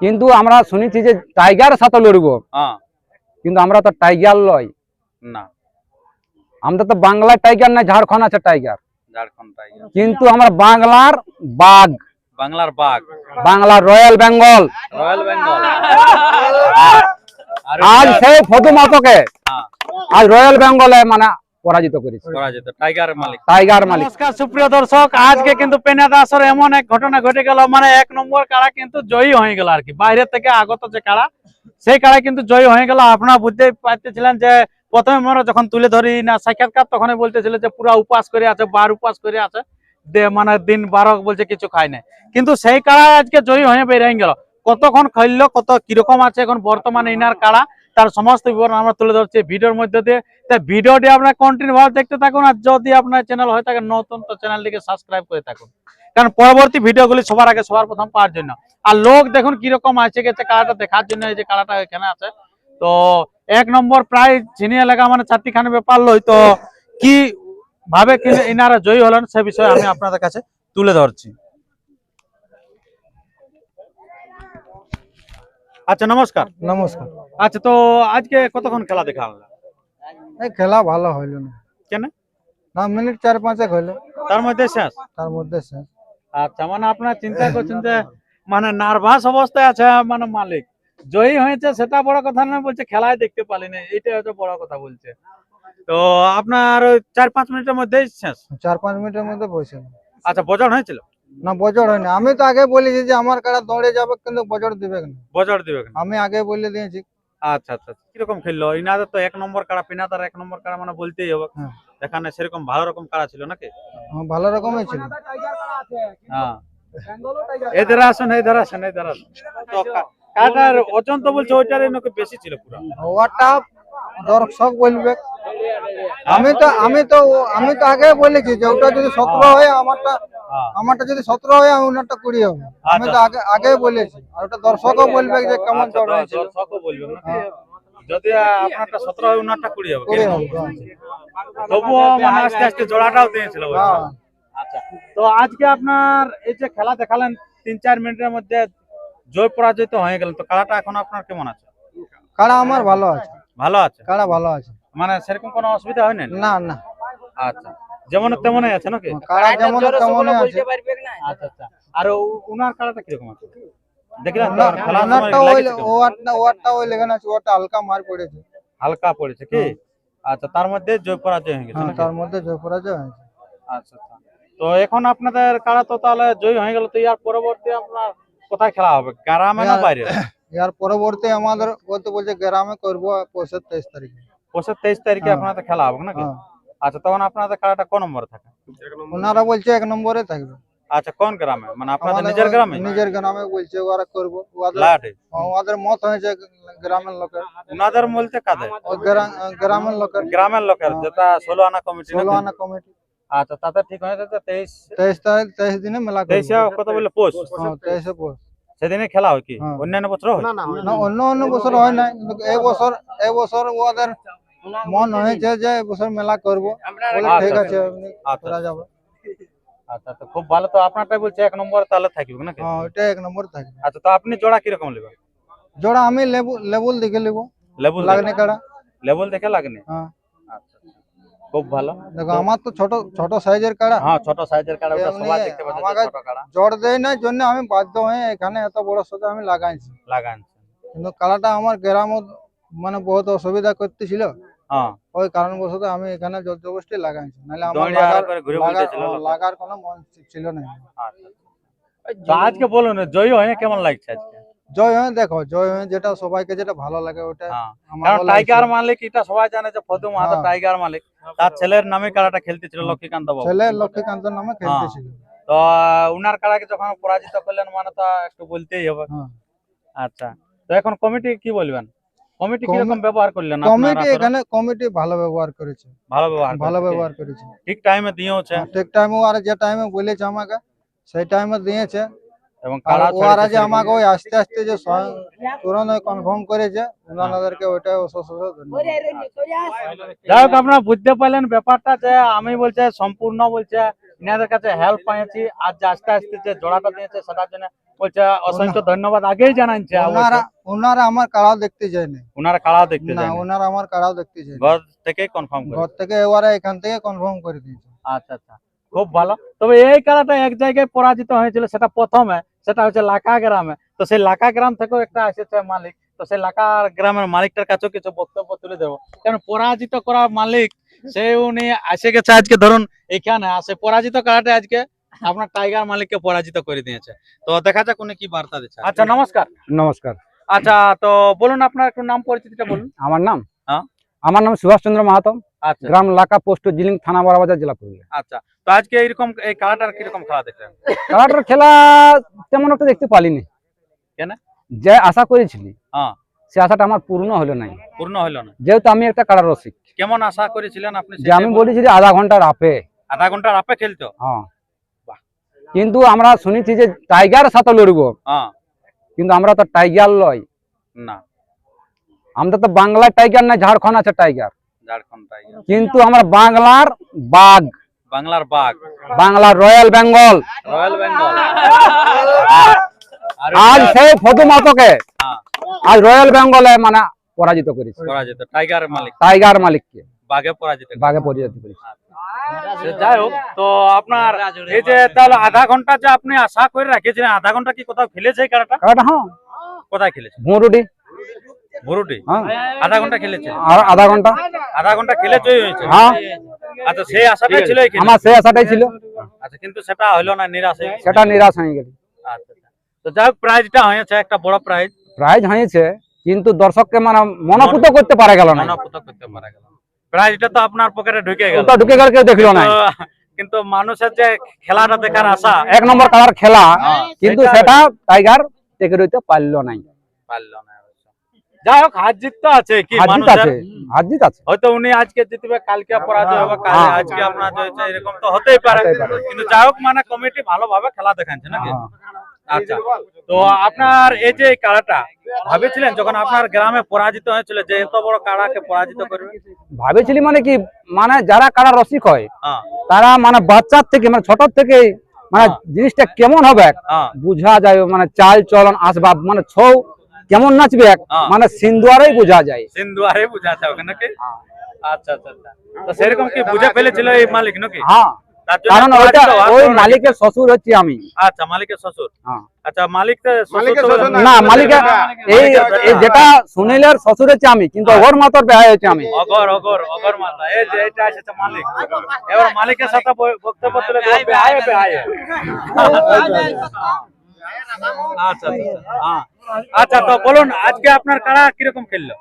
কিন্তু আমরা শুনেছি যে টাইগার সাথে লড়বো। হ্যাঁ। কিন্তু আমরা তো টাইগার লয় না। আমরা তো বাংলায় টাইগার না ঝাড়খন্ড আছে টাইগার কিন্তু আমরা বাংলার বাঘ। বাংলার বাঘ। বাংলার রয়্যাল বেঙ্গল। রয়্যাল বেঙ্গল। আজ সেই ফতু মাতকে হ্যাঁ। আজ রয়্যাল বেঙ্গলে মানে পরাজিত করেছে। টাইগার মালিক। টাইগার মালিক। নমস্কার সুপ্রিয় দর্শক আজকে কিন্তু পেনাদা আসরে এমন এক ঘটনা ঘটে গেল মানে এক নম্বর কাড়া কিন্তু জয়ী হয়ে গেল আর কি। বাইরে থেকে আগত যে কাড়া সেই কাড়া কিন্তু জয়ী হয়ে গেল। আপনারা বুঝতে পারতেছিলেন যে প্রথমে আমরা যখন তুলে ধরি না সাক্ষাৎকার তখনই বলতেছিল যে পুরা উপাস করে আছে বার উপাস করে আছে দে মানে দিন বারো বলছে কিছু খায় না কিন্তু সেই কাড়া আজকে জয়ী হয়ে বেরিয়ে গেল। কতক্ষণ খেললো কত কীরকম আছে এখন বর্তমানে ইনার কাড়া তার সমস্ত বিবরণ আমরা তুলে ধরছি ভিডিওর মধ্যে দিয়ে। তাই ভিডিওটি আপনার কন্টিনিউ ভাবে দেখতে থাকুন, আর যদি আপনার চ্যানেল হয়ে থাকে নতুন, তো চ্যানেলটিকে সাবস্ক্রাইব করে থাকুন। কারণ পরবর্তী ভিডিওগুলি সবার আগে, সবার প্রথম পাওয়ার জন্য। আর লোক দেখুন কীরকম আছে, গেছে কালাটা দেখার জন্য, এই যে কালাটা এখানে আছে। তো এক নম্বর, প্রায় চিনিয়া এলাকা মানে চারটিখানে ব্যাপার লই, তো কি ভাবে কি ইনারা জয়ী হলেন সে বিষয়ে আমি আপনাদের কাছে তুলে ধরছি। আচ্ছা নমস্কার। নমস্কার। আচ্ছা তো আজকে কতক্ষণ খেলা দেখা হলো? এই খেলা ভালো হইল না। কেন? না মিনিট চার পাঁচেক হইল। তার মধ্যে শেষ? তার মধ্যে শেষ। আচ্ছা মানে আপনারা চিন্তা করছেন যে মানে নার্ভাস অবস্থায় আছে মানে মালিক। জয়ী হয়েছে সেটা বড় কথা না বলছে খেলায় দেখতে পারি না এইটা হচ্ছে বড় কথা বলছে। তো আপনার চার পাঁচ মিনিটের মধ্যেই শেষ? চার পাঁচ মিনিটের মধ্যে বসে আচ্ছা বজর হয়েছিল? না বজর হয়নি। আমি তো আগে বলেছি যে আমার কাড়া দৌড়ে যাবে কিন্তু বজর দিবে না। বজর দিবে? আমি আগে বলে দিয়েছি আচ্ছা আচ্ছা কীরকম খেললো? ইনাদের তো এক নম্বর কাড়া পিনাদার এক নম্বর কাড়া মানে বলতেই হবে। হ্যাঁ। এখানে সেরকম ভালো রকম কাড়া ছিল নাকি? হ্যাঁ, ভালো রকমই ছিল। হ্যাঁ। এদের আসেন এদের আসেন এদের আসেন। তো কাটার ওজন তো বলছে ওইটার নাকি বেশি ছিল পুরো? ওয়াটা দর্শক বলবে। আমি তো আমি তো আমি তো আগে বলেছি যে ওটা যদি সতেরো হয় আমারটা হ্যাঁ। আমারটা যদি সতেরো হয় আমি ওনারটা কুড়ি হবে। আমি তো আগে আগে বলেছি। আর ওটা দর্শকও বলবে যে কেমন আচ্ছা, চড় দ- দর্শকও বলবে হ্যাঁ। যদি আপনারটা সতেরো হয় উনারটা কুড়ি হবে। কুড়ি হবে তবুও মানে আস্তে আস্তে জোড়াটাও দিয়েছিল হ্যাঁ। আচ্ছা তো আজকে আপনার এই যে খেলা দেখালেন তিন চার মিনিটের মধ্যে জয় পরাজয় তো হয়ে গেল তো খেলাটা এখন আপনার কেমন আছে? কাড়া আমার ভালো আছে। ভালো আছে? কাড়া ভালো আছে। মানে সেরকম কোনো অসুবিধা হয় না না। আচ্ছা। যেমন তেমনই আছে নাকি? কাড়া যেমন তেমনই আছে। আচ্ছা আচ্ছা। আর উ- উনার খেলাটা কীরকম আছে? দেখলেন তো ওনার- খেলার সময় ওনারটা ওই লাগেছে কেমন? ওয়াটটা ওয়াটটা ওই লেখানো আছে ওটা হালকা মার পড়েছে। হালকা পড়েছে কি? হ্যাঁ। আচ্ছা তার মধ্যে জয় পরাজয় হয়ে গেছে হ্যাঁ নাকি? তার মধ্যে জয়পুরাজয় হয়েছে আচ্ছা আচ্ছা। তো এখন আপনাদের কারা তো তাহলে জয় হয়ে গেল তো ইয়ার পরবর্তী আপনার কোথায় খেলা হবে? গ্রামে না ইয়ার- বাইরে? ইয়ার পরবর্তী আমাদের ও তো বলছে গ্রামে করব পৌষের তেইশ তারিখে। পঁচিশ তেইশ তারিখে হ্যাঁ। আপনাদের খেলা হবে নাকি? হ্যাঁ। আচ্ছা তখন আপনাদের খেলাটা কোন নম্বরে থাকে? ওনারা বলছে এক নম্বরে থাকবে। আচ্ছা কোন গ্রামে? মানে আপনাদের আমাদের নিজের ওই গ্রামে? নিজের গ্রামে বলছে ওরা করব। ওদের লাটে ওদের মত হয়েছে গ্রামের লোকের। উনাদের বলতে কাদের? ও গ্রা- গ্রামের লোকের। গ্রামের লোকের হ্যাঁ। যেটা ষোলো আনা কমিটি ষোলো নাকি? আনা কমিটি। আচ্ছা তাতে ঠিক হয়ে যাচ্ছে তেইশ তেইশ তারিখ তেইশ দিনে মেলা করবে। তেইশে কত বললে? পোষ। হ্যাঁ তেইশে পৌষ। সেদিনে খেলা হয় কি? হ্যাঁ। অন্যান্য বছর হয়? না অন্য অন্য বছর হয় নাই কিন্তু এই বছর এই বছর ওদের মন হয়েছে যে এই বছর মেলা করব বলে ঠিক আচ্ছা, আছে এমনি আচ্ছা করা যাবে আচ্ছা তো খুব ভালো তো আপনারটাই বলছে এক নম্বরে তাহলে থাকবে নাকি হ্যাঁ ওইটা এক নম্বর থাকবে আচ্ছা তো আপনি জোড়া কীরকম নেবেন জোড়া আমি লেবু লেবুল দেখে নেব লেবুল লাগনে কাড়া লেবুল দেখে লাগনি হ্যাঁ আচ্ছা খুব ভালো দেখো আমার তো ছোট ছোট সাইজের কাড়া হ্যাঁ ছোট সাইজের কাড়া ওটা এমনি সবাই দেখতে পাচ্ছে যে আমাকে- ছোট কাড়া জড় দেয় না জন্য আমি বাধ্য হয়ে এখানে এত বড় সাথে আমি লাগাইছি লাগান কিন্তু কাড়াটা আমার গ্রামত মানে বহুত অসুবিধা করতেছিল। হ্যাঁ। ওই কারণবশত আমি এখানে জবরদস্তি লাগাইছি। নাহলে আমার লাগার লাগার- কোনো মন ছিল না। আচ্ছা। তো আজকে বলুন জয় হয়ে কেমন লাগছে আজকে? জয় হয়ে দেখো জয় হয়ে যেটা সবাইকে যেটা ভালো লাগে ওটা। হ্যাঁ। কারণ টাইগার মালিক এটা সবাই জানে যে ফদু মাহাতো হ্যাঁ। টাইগার মালিক। তার ছেলের নামে কাড়াটা খেলতেছিল লক্ষ্মীকান্ত বাবু। ছেলে লক্ষ্মীকান্তর নামে খেলতেছিল। তো উনার কাড়াকে যখন পরাজিত করলেন মানে তো একটু বলতেই হবে। হ্যাঁ। আচ্ছা। তো এখন কমিটি কি বলবেন? কমিটি কমি- কীরকম ব্যবহার করলেন কমিটি এখানে কমিটি ভালো ব্যবহার করেছে। ভালো ব্যবহার ভালো ব্যবহার করেছে। ঠিক টাইমে দিয়েওছে। হ্যাঁ, ঠিক টাইমে আর যে টাইমে বলেছে আমাকে সেই টাইমে দিয়েছে। এবং ওরা যে আমাকে ওই আস্তে আস্তে যে স্বয়ং তুরন্ত কনফার্ম করেছে ওনাদেরকে ওইটা অশেষ অশেষ ধন্যবাদ। যাই হোক আপনারা বুঝতে পারলেন ব্যাপারটা যে আমি বলছে সম্পূর্ণ বলছে ইনাদের কাছে হেল্প পাইছি আর যে আস্তে আস্তে যে জোড়াটা দিয়েছে সেটার জন্য বলছে অসংখ্য ধন্যবাদ। আগেই জানাচ্ছে ওনারা ওনারা আমার কাড়াও দেখতে যায় না ওনারা কাড়া দেখতে না ওনারা আমার কাড়াও দেখতে যায় ঘর থেকে কনফার্ম করে ঘর থেকে এবারে এখান থেকে কনফার্ম করে দিয়েছে। আচ্ছা আচ্ছা। খুব ভালো। তবে এই খেলাটা এক জায়গায় পরাজিত হয়েছিল সেটা প্রথমে সেটা হচ্ছে লাকা গ্রামে। তো সেই লাকা গ্রাম থেকেও একটা এসেছে মালিক। তো সেই লাকা গ্রামের মালিকটার কাছেও কিছু বক্তব্য তুলে দেবো। কারণ পরাজিত করা মালিক সে উনি এসে গেছে আজকে। ধরুন এখানে আসে। পরাজিত করাটা আজকে আপনার টাইগার মালিককে পরাজিত করে দিয়েছে। তো দেখা যাক উনি কি বার্তা দিচ্ছে। আচ্ছা নমস্কার। নমস্কার। আচ্ছা তো বলুন আপনার একটু নাম পরিচিতিটা বলুন। আমার নাম? হ্যাঁ? আমার নাম সুভাষ চন্দ্র মাহাতো। আচ্ছা। গ্রাম লাকা পোস্ট জিলিং থানা বড়বাজার জেলা পুরুলিয়া। আচ্ছা তো আজকে এইরকম এই খেলাটার কীরকম খেলা দেখলেন? খেলাটার খেলা তেমন একটা দেখতে পালিনি। কেন? যে আশা করেছিলি হ্যাঁ। সে আশাটা আমার পূর্ণ হলো নাই। পূর্ণ হলো না। যেহেতু আমি একটা কাড়া রসিক কেমন আশা করেছিলেন আপনি যে আমি বলেছিলি আধা ঘণ্টার আপে। আধা ঘণ্টার আপে খেলতো? হ্যাঁ। কিন্তু আমরা শুনেছি যে টাইগার সাথে লড়বো। হ্যাঁ। কিন্তু আমরা তো টাইগার লয় না। আমরা তো বাংলায় টাইগার না ঝাড়খন্ড আছে টাইগার কিন্তু আমরা বাংলার বাঘ। বাংলার বাঘ। বাংলার রয়্যাল বেঙ্গল। রয়্যাল বেঙ্গল। আজ সেই ফদু মাতকে। হ্যাঁ। আজ রয়্যাল বেঙ্গলে মানে পরাজিত করেছে। পরাজিত। টাইগার মালিক। টাইগার মালিককে। বাঘে পরাজিত বাঘে পরাজিত করেছে। সে যাই হোক তো আপনার এই যে তাহলে আধা ঘণ্টা যে আপনি আশা করে রাখেছিলেন আধা ঘণ্টা কি কোথাও খেলেছে হ্যাঁ। কোথায় খেলেছে? ভুরুডি। হ্যাঁ। আধা ঘণ্টা খেলেছে? আধা ঘণ্টা। আধা ঘণ্টা খেলে জয়ী হয়েছে। হ্যাঁ। আচ্ছা সেই আশাটাই ছিল আমার সেই আশাটাই ছিল। আচ্ছা কিন্তু সেটা হলো না নিরাশ হয়ে সেটা নিরাশ হয়ে গেল। আচ্ছা আচ্ছা। তো যাই হোক প্রাইজটা হয়েছে একটা বড় প্রাইজ। প্রাইজ হয়েছে কিন্তু দর্শককে মানে মনোপুত করতে পারে গেল না। মনোপুত করতে পারা গেল প্রাইজটা তো আপনার পকেটে ঢুকে গেল। ওটা ঢুকে গেল কেউ দেখল না কিন্তু মানুষের যে খেলাটা দেখার আশা এক নম্বর কালার খেলা হ্যাঁ, কিন্তু সেটা- টাইগার টেকে রইতে পারল নাই। পারল না যাই হোক হার জিত তো আছে কি মানুষের আছে হয়তো উনি আজকে জিতবে কালকে পরাজয় হবে কাল হ্যাঁ। আজকে আপনার এরকম তো হতেই পারে। কিন্তু যাই হোক মানে কমিটি ভালোভাবে খেলা দেখাচ্ছে নাকি? হ্যাঁ। আচ্ছা। তো আপনার এই যে কাড়াটা ভাবেছিলেন যখন আপনার গ্রামে পরাজিত হয়েছিল যে এত বড় কাড়াকে পরাজিত করবে? ভাবেছিলি মানে কি? মানে যারা কারা রসিক হয় হ্যাঁ। তারা মানে বাচ্চার থেকে মানে ছোট থেকে মানে হ্যাঁ। জিনিসটা কেমন হবে? হ্যাঁ। বুঝা যায় মানে চাল চলন আসবাব মানে ছৌ কেমন নাচবে? হ্যাঁ। মানে সিন্দুয়ারেই বোঝা যায়। সিন্ধুয়ারে বুঝাতে হবে নাকি? আচ্ছা আচ্ছা আচ্ছা। তো সেরকম কি বুঝে ফেলেছিল এই মালিক নাকি? হ্যাঁ। কারণ ওইটা ওই মালিকের শ্বশুর হচ্ছে আমি। আচ্ছা মালিকের শ্বশুর? হ্যাঁ। আচ্ছা মালিক না মালিকের এই। যেটা সুনীলের শ্বশুর হচ্ছে আমি কিন্তু অঘর মাতর হচ্ছে আমি। অগর অগর অগর মাতা এই যে এটা এসেছে মালিক। এবার মালিকের সাথে বক্তব্য তুলে বেহায়ে বেহায়ে আচ্ছা আচ্ছা হ্যাঁ। আচ্ছা তো বলুন আজকে আপনার কারা কীরকম খেললো?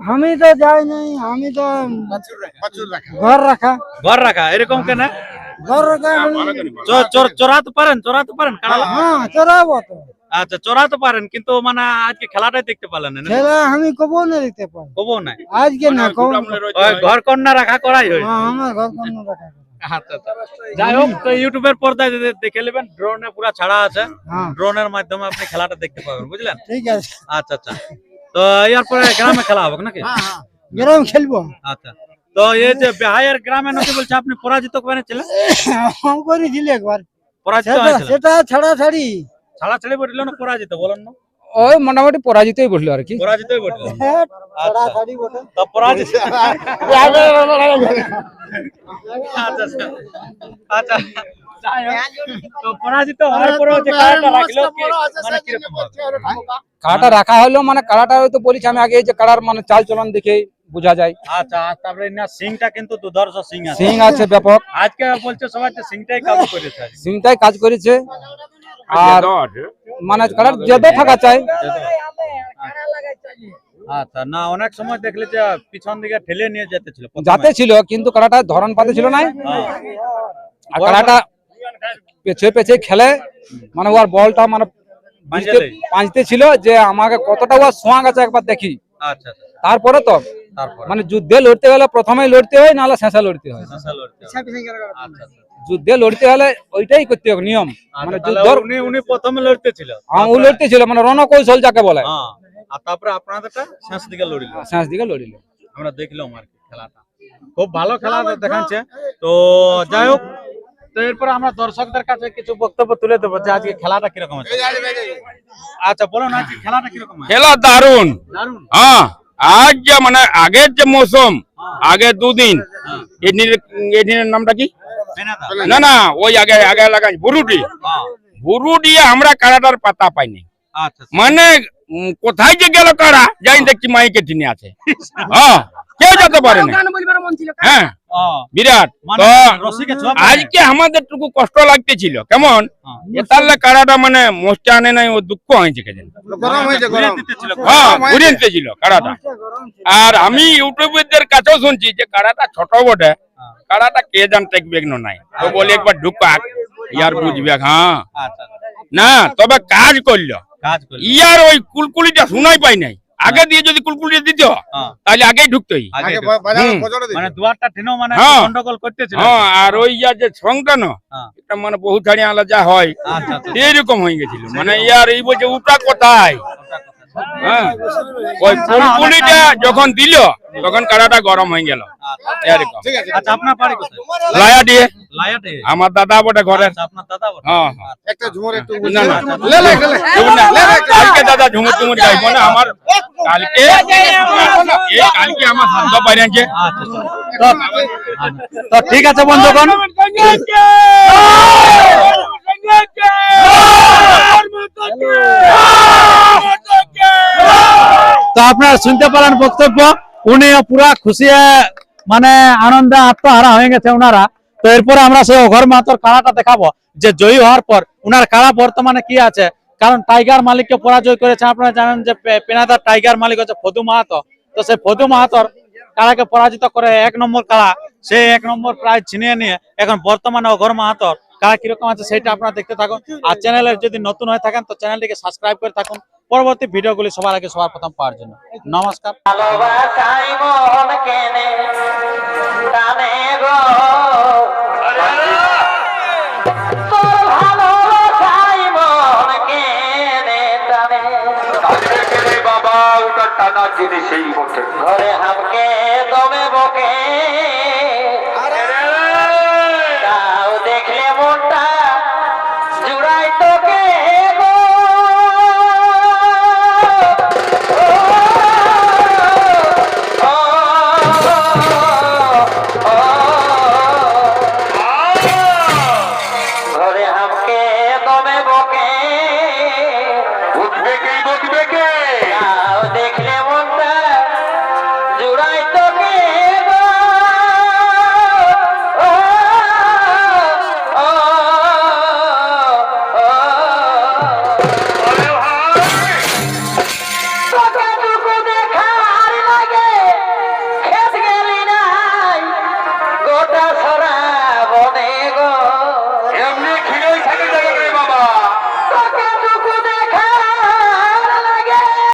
আমি তো যাই নাই আমি তো ঘর রাখা। ঘর রাখা এরকম কেন? চোরাতে পারেন চোরাতে পারেন হ্যাঁ চড়াবো তো। আচ্ছা চোরাতে পারেন কিন্তু মানে আজকে খেলাটাই দেখতে পারলেন না খেলা আমি কবো না দেখতে পাই। কবো নাই? আজকে না কবো ঘর কন্যা রাখা করাই হয় হ্যাঁ আমার ঘর কোন রাখা আচ্ছা আচ্ছা। যাই হোক তো ইউটিউবের পর্দায় যদি দেখে নেবেন ড্রোনে পুরো ছাড়া আছে। হ্যাঁ। ড্রোনের মাধ্যমে আপনি খেলাটা দেখতে পাবেন বুঝলেন? ঠিক আছে। আচ্ছা আচ্ছা। তো এরপরে গ্রামে খেলা হবে নাকি? গ্রাম খেলব। আচ্ছা। তো এই যে বেহায়ের গ্রামে নাকি বলছে আপনি পরাজিত করেছিলেন আমি করেছিল একবার। পরাজিত সেটা ছাড়া ছাড়ি। ছাড়া ছেড়ে বটল না পরাজিত বলেন না। ওই মোটামুটি পরাজিতই বলল আর কি। পরাজিতই হ্যাঁ, আচ্ছা। তো পরাজিত আচ্ছা আচ্ছা। আচ্ছা। যাই হোক, তো পরাজিত হওয়ার পরেও যে কারাটা রাখল কি মানে রাখা হলো মানে কাড়াটা হয়তো বলেছি আমি আগে যে কাড়ার মানে চাল চলন দেখে। বোঝা যায়। আচ্ছা আর তারপরে না সিংটা কিন্তু দুধর্ষ সিং আছে। সিং আছে ব্যাপক। আজকে বলছে সবাই যে সিংটাই কাজ করেছে। সিংটাই কাজ করেছে। আর মানে কাড়ার যেদ থাকা চাই। আচ্ছা না অনেক সময় দেখলে যে পিছন দিকে ঠেলে নিয়ে যেতে ছিল। যাতে ছিল কিন্তু কাড়াটা ধরন পাতে ছিল না হ্যাঁ। আর কাড়াটা পেছে পেছে খেলে। মানে ওর বলটা মানে পাঁচতে ছিল যে আমাকে কতটা ওর সোয়াগ আছে একবার দেখি। তারপরে তো তারপর। মানে যুদ্ধে লড়তে গেলে প্রথমে লড়তে হয় নাহলে শেষে লড়তে হয়। আচ্ছা আচ্ছা। যুদ্ধে লড়তে হলে ওইটাই করতে হবে নিয়ম। মানে আচ্ছা, যুদ্ধ উনি উনি প্রথমে লড়তে ছিল। ও লড়তে ছিল মানে রণকৌশল যাকে বলে। হ্যাঁ আর তারপরে আপনাদেরটা শেষ দিকে লড়িল। শেষ দিকে লড়িল। আমরা দেখলাম আর কি খেলাটা। খুব ভালো খেলা দেখাচ্ছে। তো যাই হোক তো এরপর আমরা দর্শকদের কাছে কিছু বক্তব্য তুলে দেবো যে আজকে খেলাটা কীরকম আছে। আচ্ছা বলুন আজকে খেলাটা কীরকম খেলা দারুণ দারুণ? হ্যাঁ আজ যে মানে আগের যে মৌসুম আগে দুদিন এদিনের এদিনের নামটা কি? না না ওই আগে আগে লাগাই বুরুডি হ্যাঁ, বুরুডি আমরা কারাটার পাতা পাইনি। আচ্ছা মানে কোথায় যে গেল কারা যাই দেখছি মাইকে টিনে আছে। হ্যাঁ। কেউ যেতে পারে না হ্যাঁ বিরাট। মানে তো আজকে আমাদের টুকু কষ্ট লাগতেছিল কেমন? হ্যাঁ। তাহলে মানে মোস্টা আনে নাই ও দুঃখ হয়েছে কেন। হ্যাঁ ঘুরিয়ে ছিল কারাটা। আর আমি ইউটিউবের কাছেও শুনছি যে কারাটা ছোট বটে। কারাটা কে জান টেকবে না নাই। তো বলি একবার ঢুকাক ইয়ার বুঝবে হ্যাঁ। আচ্ছা না তবে কাজ করল। ইয়ার ওই কুলকুলিটা শোনাই পাই নাই। আগে দিয়ে যদি কুলকুলিটা দিত হ্যাঁ। তাহলে আগেই ঢুকতোই। মানে দুয়ারটা ঠেনেও মানে হ্যাঁ। গন্ডগোল করতেছিল। হ্যাঁ আর ওই ইয়া যে। এটা মানে বহু ধারিয়া আলাদা হয়। আচ্ছা আচ্ছা। এইরকম হয়ে গেছিল। মানে ইয়ার এই বলছে উটা কোথায়। হ্যাঁ। ওই কুলকুলিটা যখন দিল তখন কারাটা গরম হয়ে গেল। এরকম। ঠিক আছে আচ্ছা লায়া দিয়ে। আমার দাদা বটে ঘরের আচ্ছা দাদা বটে? একটা ঝুমুর একটু না না লে লে লে দেখুন না, কালকে দাদা ঝুমুর টুমুর গাইব না আমার কালকে কালকে আমার শান্ত পাইছে আচ্ছা তো তো ঠিক আছে বন্ধুগণ। আপনারা শুনতে পারেন বক্তব্য। উনি পুরা খুশি মানে আনন্দে আত্মহারা হয়ে গেছে ওনারা তো এরপরে আমরা সেই অঘর মাতর কাড়াটা দেখাবো। যে জয়ী হওয়ার পর উনার কাড়া বর্তমানে কি আছে? কারণ টাইগার মালিককে পরাজয় করেছে। আপনারা জানেন যে পেনাদার টাইগার মালিক হচ্ছে ফদু মাহাতো। তো সেই ফদু মাহাতর কাড়াকে পরাজিত করে এক নম্বর কাড়া সেই এক নম্বর প্রায় ছিনিয়ে নিয়ে এখন বর্তমানে অঘর মাহাতর কাড়া কীরকম আছে সেটা আপনারা দেখতে থাকুন। আর চ্যানেলের যদি নতুন হয়ে থাকেন, তো চ্যানেলটিকে সাবস্ক্রাইব করে থাকুন। পরবর্তী ভিডিওগুলি সবার আগে সবার প্রথম পাওয়ার জন্য নমস্কার মন মন ঘরে হামকে